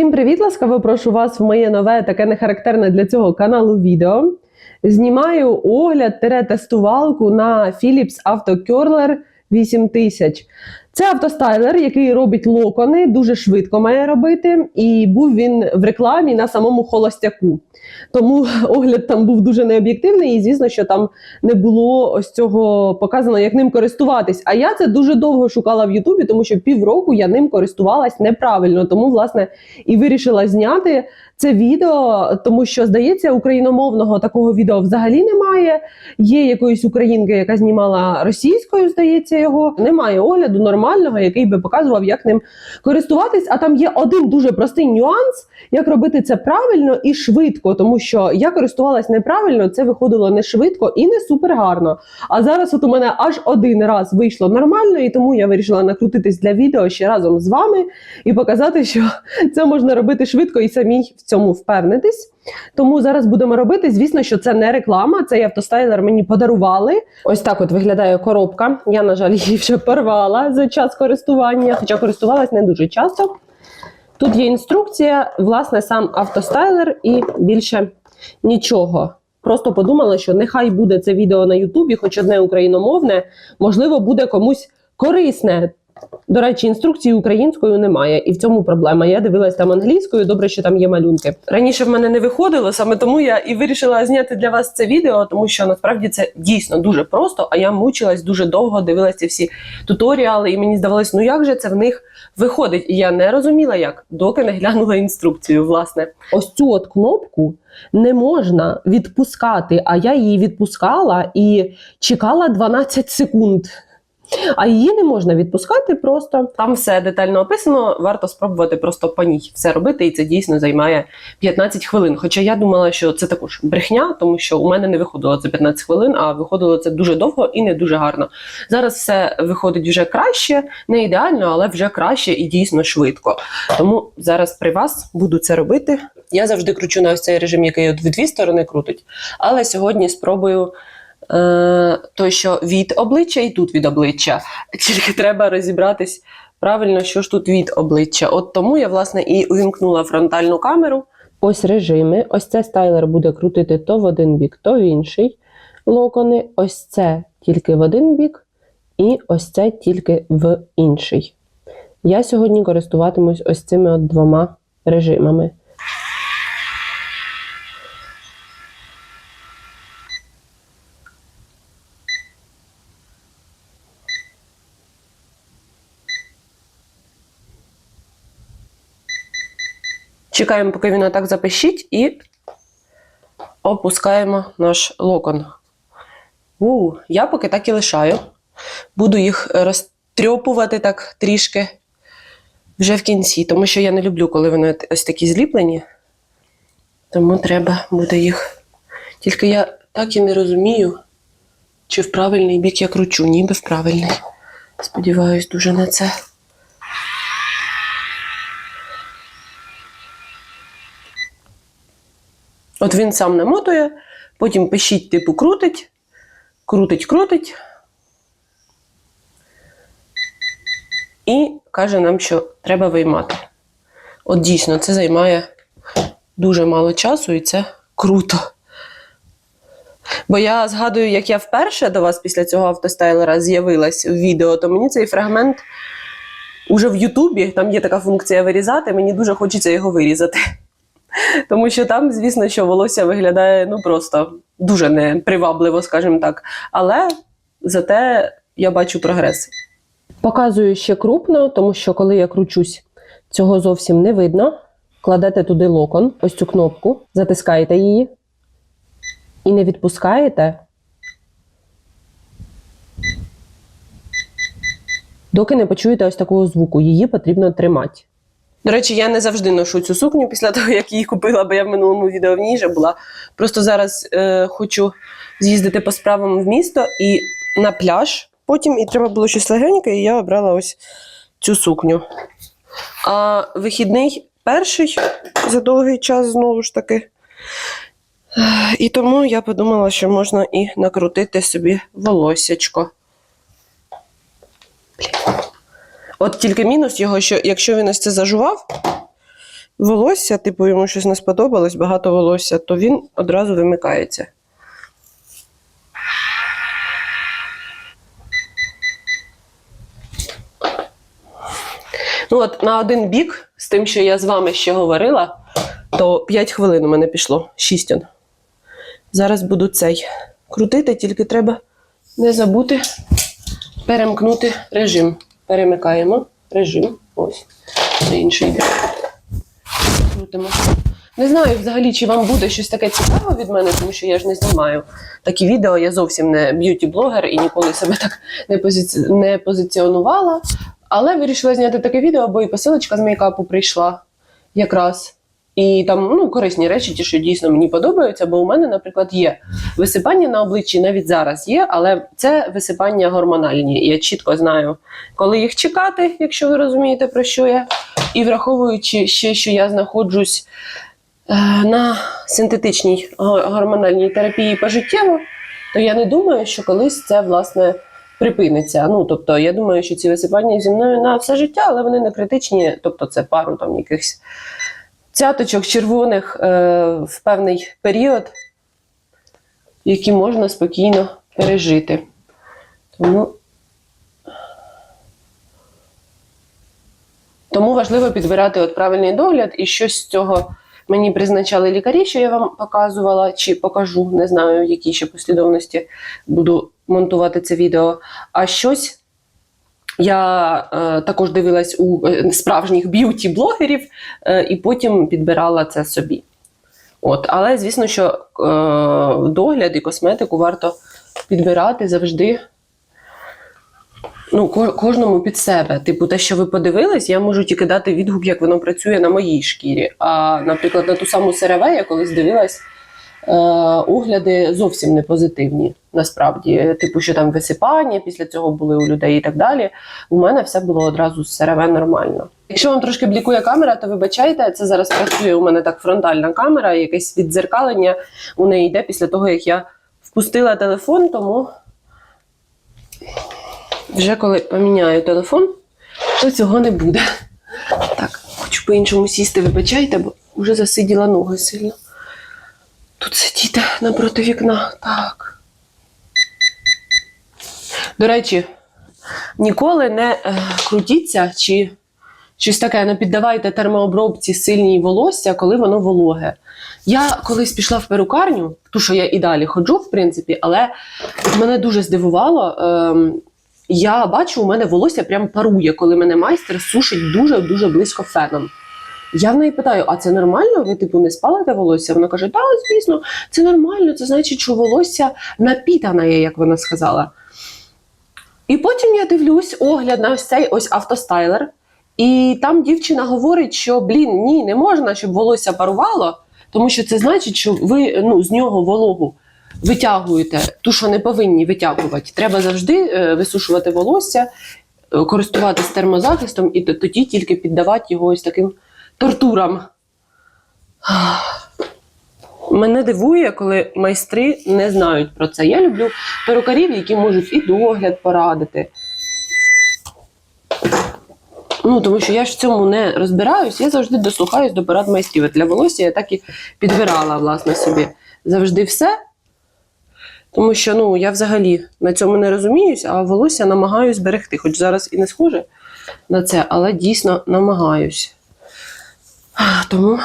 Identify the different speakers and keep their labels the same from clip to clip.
Speaker 1: Всім привіт! Ласкаво прошу вас в моє нове, таке нехарактерне для цього каналу відео. Знімаю огляд тестувалку на Philips Autocurler 8000. Це автостайлер, який робить локони, дуже швидко має робити, і був він в рекламі на самому холостяку. Тому огляд там був дуже необ'єктивний, і звісно, що там не було ось цього показано, як ним користуватись. А я це дуже довго шукала в Ютубі, тому що півроку я ним користувалась неправильно. Тому, власне, і вирішила зняти це відео, тому що, здається, україномовного такого відео взагалі немає. Є якоїсь українки, яка знімала російською, здається, його. Немає огляду нормального, який би показував, як ним користуватись. А там є один дуже простий нюанс, як робити це правильно і швидко, тому що я користувалась неправильно, це виходило не швидко і не супер гарно. А зараз от у мене аж один раз вийшло нормально, і тому я вирішила накрутитись для відео ще разом з вами і показати, що це можна робити швидко і самій в цьому впевнитись. Тому зараз будемо робити. Звісно, що це не реклама. Цей автостайлер мені подарували. Ось так от виглядає коробка. Я, на жаль, її вже порвала за час користування, хоча користувалась не дуже часто. Тут є інструкція, власне, сам автостайлер і більше нічого. Просто подумала, що нехай буде це відео на Ютубі, хоч одне україномовне, можливо, буде комусь корисне. До речі, інструкції українською немає, і в цьому проблема. Я дивилась там англійською, добре, що там є малюнки. Раніше в мене не виходило, саме тому я і вирішила зняти для вас це відео, тому що насправді це дійсно дуже просто. А я мучилась дуже довго, дивилася всі туторіали, і мені здавалось, ну як же це в них виходить? І я не розуміла, як, доки не глянула інструкцію. Власне, ось цю от кнопку не можна відпускати, а я її відпускала і чекала 12 секунд. А її не можна відпускати просто. Там все детально описано. Варто спробувати просто по ній все робити, і це дійсно займає 15 хвилин. Хоча я думала, що це також брехня, тому що у мене не виходило це 15 хвилин, а виходило це дуже довго і не дуже гарно. Зараз все виходить вже краще, не ідеально, але вже краще і дійсно швидко. Тому зараз при вас буду це робити. Я завжди кручу на ось цей режим, який от в дві сторони крутить. Але сьогодні спробую. Е, той, що від обличчя і тут від обличчя. Тільки треба розібратись правильно, що ж тут від обличчя. От тому я, власне, і увімкнула фронтальну камеру. Ось режими. Ось це стайлер буде крутити то в один бік, то в інший локони. Ось це тільки в один бік, і ось це тільки в інший. Я сьогодні користуватимусь ось цими от двома режимами. Чекаємо, поки він отак запишіть, і опускаємо наш локон. У, я поки так і лишаю. Буду їх розтрьопувати так трішки вже в кінці, тому що я не люблю, коли вони ось такі зліплені. Тому треба буде їх. Тільки я так і не розумію, чи в правильний бік я кручу, ніби в правильний. Сподіваюсь дуже на це. От він сам намотує, потім пишіть, типу, крутить, крутить, крутить. І каже нам, що треба виймати. От дійсно, це займає дуже мало часу, і це круто. Бо я згадую, як я вперше до вас після цього автостайлера з'явилась в відео, то мені цей фрагмент уже в Ютубі, там є така функція вирізати, мені дуже хочеться його вирізати. Тому що там, звісно, що волосся виглядає ну просто дуже непривабливо, скажімо так. Але зате я бачу прогрес. Показую ще крупно, тому що коли я кручусь, цього зовсім не видно. Кладете туди локон, ось цю кнопку, затискаєте її і не відпускаєте, доки не почуєте ось такого звуку. Її потрібно тримати. До речі, я не завжди ношу цю сукню після того, як її купила, бо я в минулому відео в ній вже була. Просто зараз е, хочу з'їздити по справам в місто і на пляж. Потім і треба було щось легеньке, і я обрала ось цю сукню. А вихідний перший за довгий час знову ж таки. І тому я подумала, що можна і накрутити собі волосячко. От тільки мінус його, що якщо він ось це зажував, волосся, типу йому щось не сподобалось, багато волосся, то він одразу вимикається. Ну от на один бік, з тим, що я з вами ще говорила, то 5 хвилин у мене пішло, 6. Зараз буду цей крутити, тільки треба не забути перемкнути режим. Перемикаємо режим. Ось. це інший бік. Крутимо. Не знаю взагалі, чи вам буде щось таке цікаве від мене, тому що я ж не знімаю такі відео. Я зовсім не б'юті-блогер і ніколи себе так не, позиці... не позиціонувала. Але вирішила зняти таке відео, бо і посилочка з мейкапу прийшла якраз. І там ну, корисні речі, ті, що дійсно мені подобаються, бо у мене, наприклад, є висипання на обличчі, навіть зараз є, але це висипання гормональні. Я чітко знаю, коли їх чекати, якщо ви розумієте, про що я. І враховуючи ще, що я знаходжусь е, на синтетичній гормональній терапії пожиттєво, то я не думаю, що колись це власне припиниться. Ну тобто, я думаю, що ці висипання зі мною на все життя, але вони не критичні, тобто це пару там якихось цяточок червоних е, в певний період, які можна спокійно пережити. Тому, тому важливо підбирати от правильний догляд, і щось з цього мені призначали лікарі, що я вам показувала, чи покажу, не знаю, в якій ще послідовності буду монтувати це відео. А щось я е, також дивилась у е, справжніх б'юті-блогерів е, і потім підбирала це собі. От, але звісно, що е, догляд і косметику варто підбирати завжди. Ну, кожному під себе. Типу, те, що ви подивились, я можу тільки дати відгук, як воно працює на моїй шкірі. А, наприклад, на ту саму СРВ я колись дивилась, огляди зовсім не позитивні. Насправді, типу, що там висипання після цього були у людей і так далі. У мене все було одразу з СРВ нормально. Якщо вам трошки блікує камера, то вибачайте, це зараз працює у мене так фронтальна камера, якесь віддзеркалення у неї йде після того, як я впустила телефон, тому вже коли поміняю телефон, то цього не буде. Так, хочу по-іншому сісти, вибачайте, бо вже засиділа ноги сильно. Напроти вікна. Так. До речі, ніколи не е, крутіться чи щось таке, не піддавайте термообробці сильній волосся, коли воно вологе. Я колись пішла в перукарню, ту, що я і далі ходжу, в принципі, але мене дуже здивувало. ем, я бачу, у мене волосся прям парує, коли мене майстер сушить дуже-дуже близько феном. Я в неї питаю: а це нормально? Ви типу не спалите волосся? Вона каже: Так, звісно, це нормально. Це значить, що волосся напітане, як вона сказала. І потім я дивлюсь огляд на ось цей ось автостайлер. І там дівчина говорить, що блін, ні, не можна, щоб волосся парувало, тому що це значить, що ви ну, з нього вологу витягуєте ту, що не повинні витягувати. Треба завжди е, висушувати волосся, е, користуватись термозахистом і тоді тільки піддавати його ось таким тортурам. Мене дивує, коли майстри не знають про це. Я люблю перукарів, які можуть і догляд порадити. Ну, тому що я ж в цьому не розбираюсь, я завжди дослухаюсь до порад майстрів. Для волосся я так і підбирала власне собі завжди все. Тому що ну, я взагалі на цьому не розуміюсь, а волосся намагаюсь берегти. Хоч зараз і не схоже на це, але дійсно намагаюсь. Тому.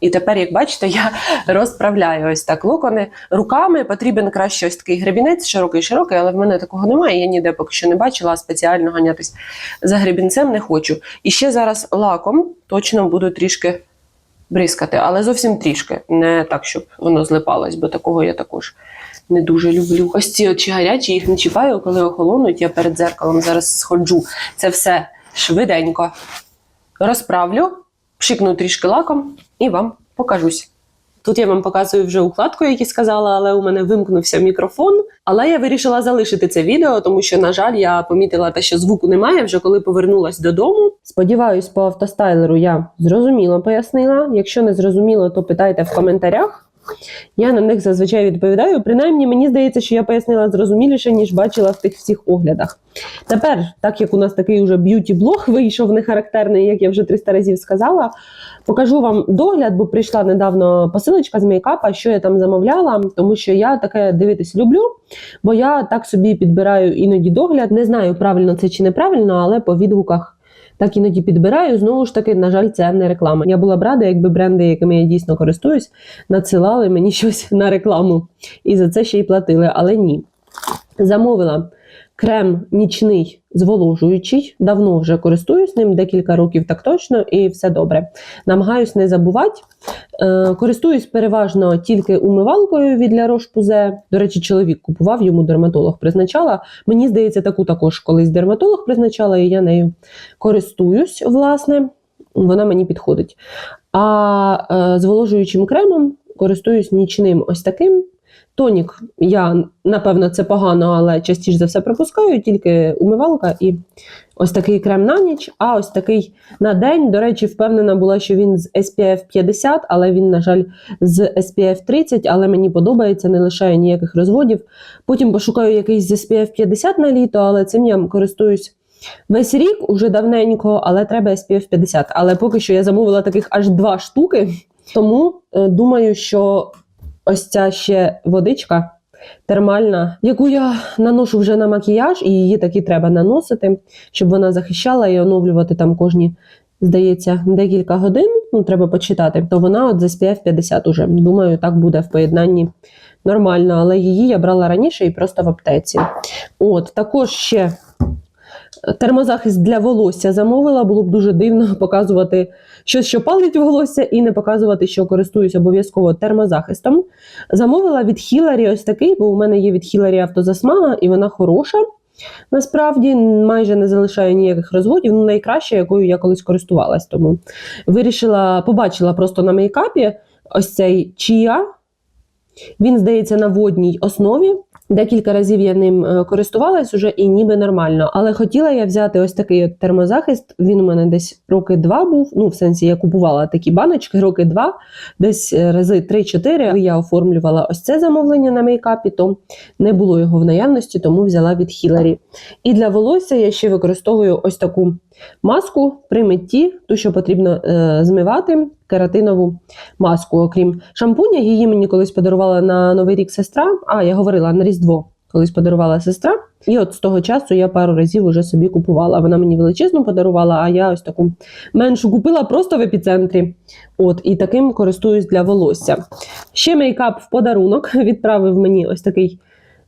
Speaker 1: І тепер, як бачите, я розправляю ось так локони руками. Потрібен краще ось такий гребінець, широкий, широкий, але в мене такого немає. Я ніде поки що не бачила, спеціально ганятись за гребінцем не хочу. І ще зараз лаком точно буду трішки бризкати, але зовсім трішки, не так, щоб воно злипалось, бо такого я також не дуже люблю. Ось ці очі гарячі, їх не чіпаю, коли охолонуть. Я перед дзеркалом зараз сходжу. Це все швиденько розправлю, пшикну трішки лаком і вам покажусь. Тут я вам показую вже укладку, як і сказала, але у мене вимкнувся мікрофон. Але я вирішила залишити це відео, тому що, на жаль, я помітила те, що звуку немає вже коли повернулась додому. Сподіваюсь, по автостайлеру я зрозуміло пояснила. Якщо не зрозуміло, то питайте в коментарях. Я на них зазвичай відповідаю. Принаймні, мені здається, що я пояснила зрозуміліше, ніж бачила в тих всіх оглядах. Тепер, так як у нас такий уже б'юті-блог вийшов нехарактерний, як я вже 300 разів сказала, покажу вам догляд, бо прийшла недавно посилочка з мейкапа, що я там замовляла, тому що я таке дивитись люблю, бо я так собі підбираю іноді догляд. Не знаю, правильно це чи неправильно, але по відгуках. Так іноді підбираю. Знову ж таки, на жаль, це не реклама. Я була б рада, якби бренди, якими я дійсно користуюсь, надсилали мені щось на рекламу і за це ще й платили, але ні. Замовила крем нічний зволожуючий. Давно вже користуюсь ним, декілька років так точно, і все добре. Намагаюсь не забувати. Е, користуюсь переважно тільки умивалкою від для Roche-Posay. До речі, чоловік купував, йому дерматолог призначала. Мені здається, таку також колись дерматолог призначала, і я нею користуюсь, власне. Вона мені підходить. А е, зволожуючим кремом користуюсь нічним ось таким. Тонік я, напевно, це погано, але частіше за все пропускаю, тільки умивалка і ось такий крем на ніч, а ось такий на день. До речі, впевнена була, що він з SPF 50, але він, на жаль, з SPF 30, але мені подобається, не лишає ніяких розводів. Потім пошукаю якийсь з SPF 50 на літо, але цим я користуюсь. Весь рік уже давненько, але треба SPF 50. Але поки що я замовила таких аж два штуки. Тому е, думаю, що ось ця ще водичка термальна, яку я наношу вже на макіяж, і її таки треба наносити, щоб вона захищала і оновлювати там кожні, здається, декілька годин. Ну, треба почитати. То вона от з SPF 50 уже. Думаю, так буде в поєднанні нормально. Але її я брала раніше і просто в аптеці. От, також ще. Термозахист для волосся замовила, було б дуже дивно показувати щось, що палить волосся, і не показувати, що користуюсь обов'язково термозахистом. Замовила від Хіларі ось такий, бо у мене є від Хіларі автозасмага, і вона хороша. Насправді майже не залишає ніяких розводів. Ну, найкраща, якою я колись користувалась. Тому вирішила, побачила просто на мейкапі ось цей чія. Він, здається, на водній основі. Декілька разів я ним е, користувалась уже і ніби нормально. Але хотіла я взяти ось такий от термозахист. Він у мене десь роки два був. Ну, в сенсі я купувала такі баночки, роки два, десь е, рази 3-4. Я оформлювала ось це замовлення на мейкапі, то не було його в наявності, тому взяла від Хіларі. І для волосся я ще використовую ось таку маску при митті, ту, що потрібно е, змивати. Кератинову маску, окрім шампуня, її мені колись подарувала на Новий рік сестра. А, я говорила на Різдво, колись подарувала сестра. І от з того часу я пару разів уже собі купувала. Вона мені величезну подарувала, а я ось таку меншу купила просто в епіцентрі. От, І таким користуюсь для волосся. Ще мейкап в подарунок відправив мені ось такий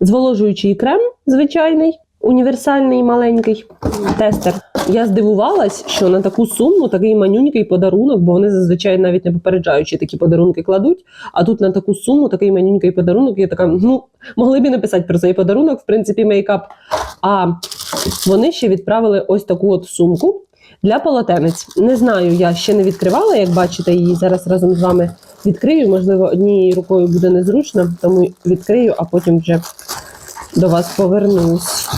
Speaker 1: зволожуючий крем звичайний. Універсальний маленький тестер. Я здивувалась, що на таку суму такий манюнький подарунок, бо вони зазвичай навіть не попереджаючи такі подарунки кладуть. А тут на таку суму такий манюнький подарунок. Я така, ну могли б і написати про цей подарунок, в принципі, мейкап. А вони ще відправили ось таку от сумку для полотенець. Не знаю, я ще не відкривала, як бачите, її зараз разом з вами відкрию. Можливо, однією рукою буде незручно, тому відкрию, а потім вже до вас повернусь.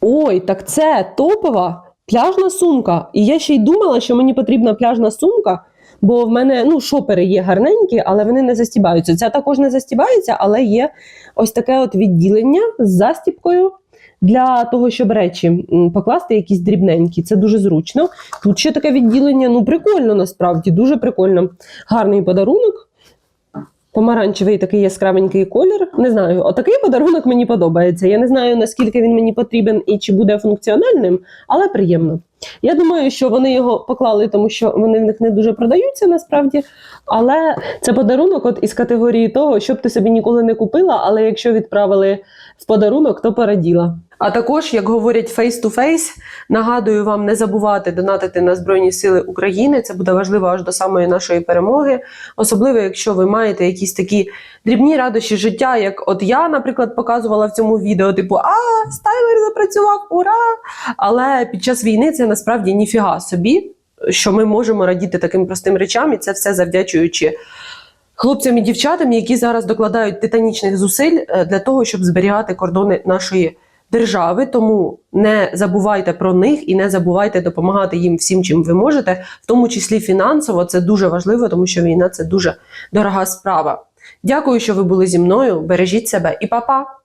Speaker 1: Ой, так це топова пляжна сумка. І я ще й думала, що мені потрібна пляжна сумка, бо в мене ну, шопери є гарненькі, але вони не застібаються. Ця також не застібається, але є ось таке от відділення з застібкою. Для того, щоб речі покласти якісь дрібненькі, це дуже зручно. Тут ще таке відділення, ну прикольно насправді, дуже прикольно. Гарний подарунок. Помаранчевий такий яскравенький колір. Не знаю, отакий подарунок мені подобається. Я не знаю, наскільки він мені потрібен і чи буде функціональним, але приємно. Я думаю, що вони його поклали, тому що вони в них не дуже продаються насправді. Але це подарунок от із категорії того, що б ти собі ніколи не купила, але якщо відправили в подарунок, то пораділа. А також, як говорять face to face, нагадую вам не забувати донатити на Збройні Сили України. Це буде важливо аж до самої нашої перемоги. Особливо, якщо ви маєте якісь такі дрібні радощі життя, як от я, наприклад, показувала в цьому відео, типу, а стайлер запрацював, ура! Але під час війни це насправді ніфіга собі, що ми можемо радіти таким простим речам, і це все завдячуючи. Хлопцям і дівчатам, які зараз докладають титанічних зусиль е, для того, щоб зберігати кордони нашої держави, тому не забувайте про них і не забувайте допомагати їм всім, чим ви можете, в тому числі фінансово. Це дуже важливо, тому що війна це дуже дорога справа. Дякую, що ви були зі мною. Бережіть себе і па-па!